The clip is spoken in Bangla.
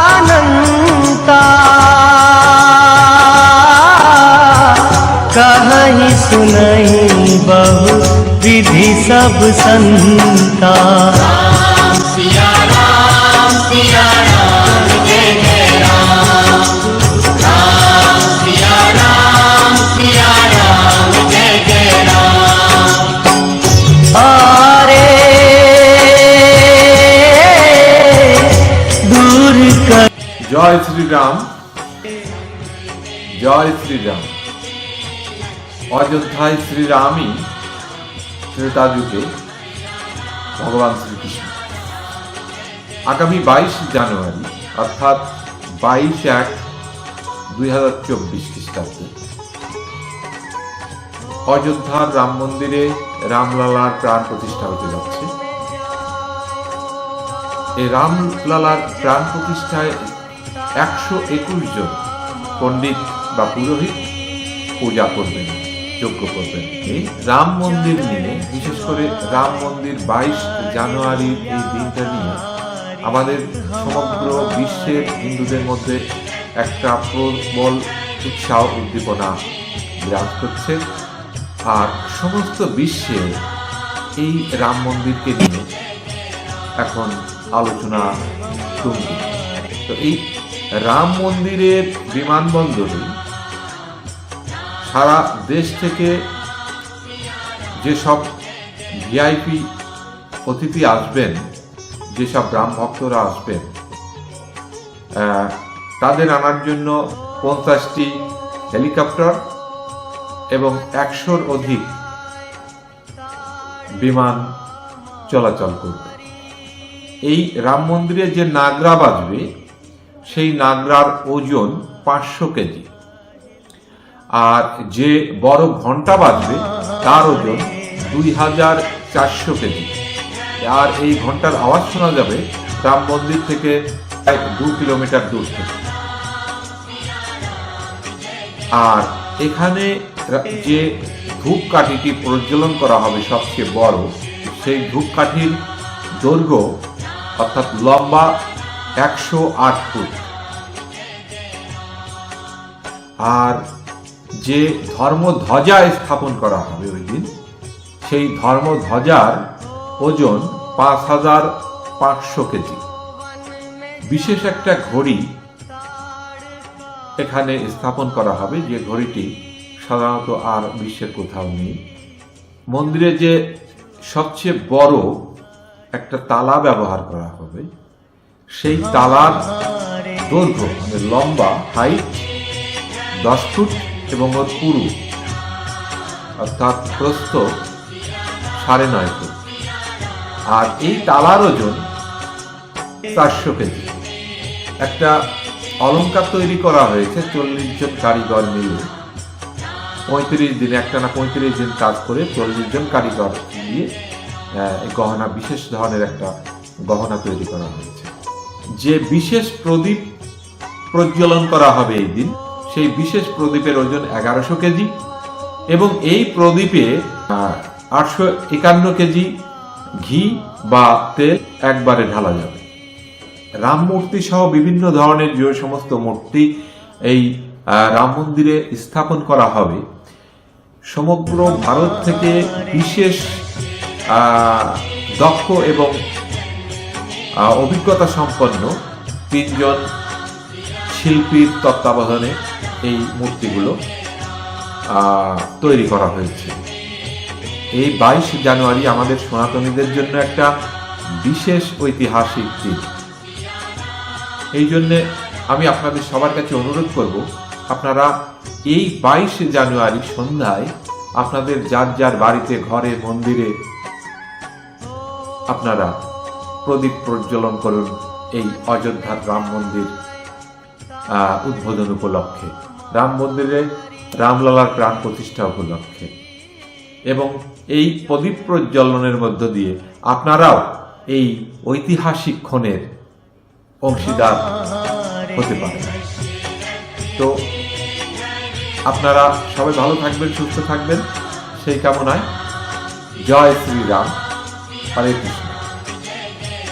घटानंता कहीं सुनई बहु विधि सब संता জয় শ্রীরাম জয় শ্রীরাম। অযোধ্যায় শ্রীরামই যুগে ভগবান শ্রীকৃষ্ণ। আগামী বাইশ জানুয়ারি, অর্থাৎ বাইশ এক দুই হাজার চব্বিশ খ্রিস্টাব্দে অযোধ্যার রাম মন্দিরে রামলালার প্রাণ প্রতিষ্ঠা হতে যাচ্ছে। এই রামলালার প্রাণ প্রতিষ্ঠায় একশো একুশ জন পণ্ডিত বা পুরোহিত পূজা করবেন, যজ্ঞ করবেন। এই রাম মন্দির নিয়ে, বিশেষ করে রাম মন্দির বাইশ জানুয়ারির এই দিনটা নিয়ে, আমাদের সমগ্র বিশ্বের হিন্দুদের মধ্যে একটা প্রবল উৎসাহ, উদ্দীপনা বিরাজ করছে। আর সমস্ত বিশ্বে এই রাম মন্দিরকে নিয়ে এখন আলোচনা তুঙ্গি তো এই রাম মন্দিরের বিমানবন্দরে সারা দেশ থেকে যেসব ভিআইপি অতিথি আসবেন, যেসব রাম ভক্তরা আসবেন তাদের আনার জন্য পঞ্চাশটি হেলিকপ্টার এবং একশোর অধিক বিমান চলাচল করবে। এই রাম মন্দিরে যে নাগরা বাজবে সেই নাগরার ওজন পাঁচশো কেজি। আর যে বড় ঘণ্টা বাজবে, তার ওজন দুই হাজার চারশো কেজি। আর এই ঘণ্টার আওয়াজ শোনা যাবে রাম মন্দির থেকে প্রায় দু কিলোমিটার দূর থেকে। আর এখানে যে ধূপকাঠিটি প্রজ্বলন করা হবে সবচেয়ে বড়, সেই ধূপকাঠির দৈর্ঘ্য অর্থাৎ লম্বা একশো আট ফুট। আর যে ধর্মধ্বজা স্থাপন করা হবে ওই দিন, সেই ধর্মধ্বজার ওজন পাঁচ হাজার পাঁচশো কেজি। বিশেষ একটা ঘড়ি এখানে স্থাপন করা হবে, যে ঘড়িটি সাধারণত আর বিশ্বের কোথাও নেই। মন্দিরে যে সবচেয়ে বড় একটা তালা ব্যবহার করা হবে সেই তালার দৈর্ঘ্য মানে লম্বা হাইট দশ ফুট এবং ওর পুরু, অর্থাৎ প্রস্থ সাড়ে নয় ফুট। আর এই তালার ওজন চারশো কেজি। একটা অলংকার তৈরি করা হয়েছে চল্লিশ জন কারিগর মিলে। পঁয়ত্রিশ দিন একটা না পঁয়ত্রিশ দিন কাজ করে চল্লিশ জন কারিগর দিয়ে গহনা, বিশেষ ধরনের একটা গহনা তৈরি করা হয়েছে। যে বিশেষ প্রদীপ প্রজ্বলন করা হবে এই দিন, সেই বিশেষ প্রদীপের ওজন এগারোশো কেজি এবং এই প্রদীপে আটশো একান্ন কেজি ঘি বা তেল একবারে ঢালা যাবে। রাম মূর্তি সহ বিভিন্ন ধরনের যে সমস্ত মূর্তি এই রাম মন্দিরে স্থাপন করা হবে, সমগ্র ভারত থেকে বিশেষ দক্ষ এবং অভিজ্ঞতা সম্পন্ন তিনজন শিল্পীর তত্ত্বাবধানে এই মূর্তিগুলো তৈরি করা হয়েছে। এই বাইশ জানুয়ারি আমাদের সনাতনীদের জন্য একটা বিশেষ ঐতিহাসিক দিন। এই জন্যে আমি আপনাদের সবার কাছে অনুরোধ করব, আপনারা এই বাইশ জানুয়ারি সন্ধ্যায় আপনাদের যার যার বাড়িতে, ঘরে, মন্দিরে আপনারা প্রদীপ প্রজ্বলন করুন এই অযোধ্যার রাম মন্দির উদ্বোধন উপলক্ষে। রাম মন্দিরে রামলালার প্রাণ প্রতিষ্ঠা উপলক্ষে। এবং এই প্রদীপ প্রজ্বলনের মধ্য দিয়ে আপনারাও এই ঐতিহাসিক ক্ষণের অংশীদার হতে পারেন। তো আপনারা সবাই ভালো থাকবেন, সুস্থ থাকবেন। সেই কামনায় জয় শ্রীরাম। হরে কৃষ্ণ।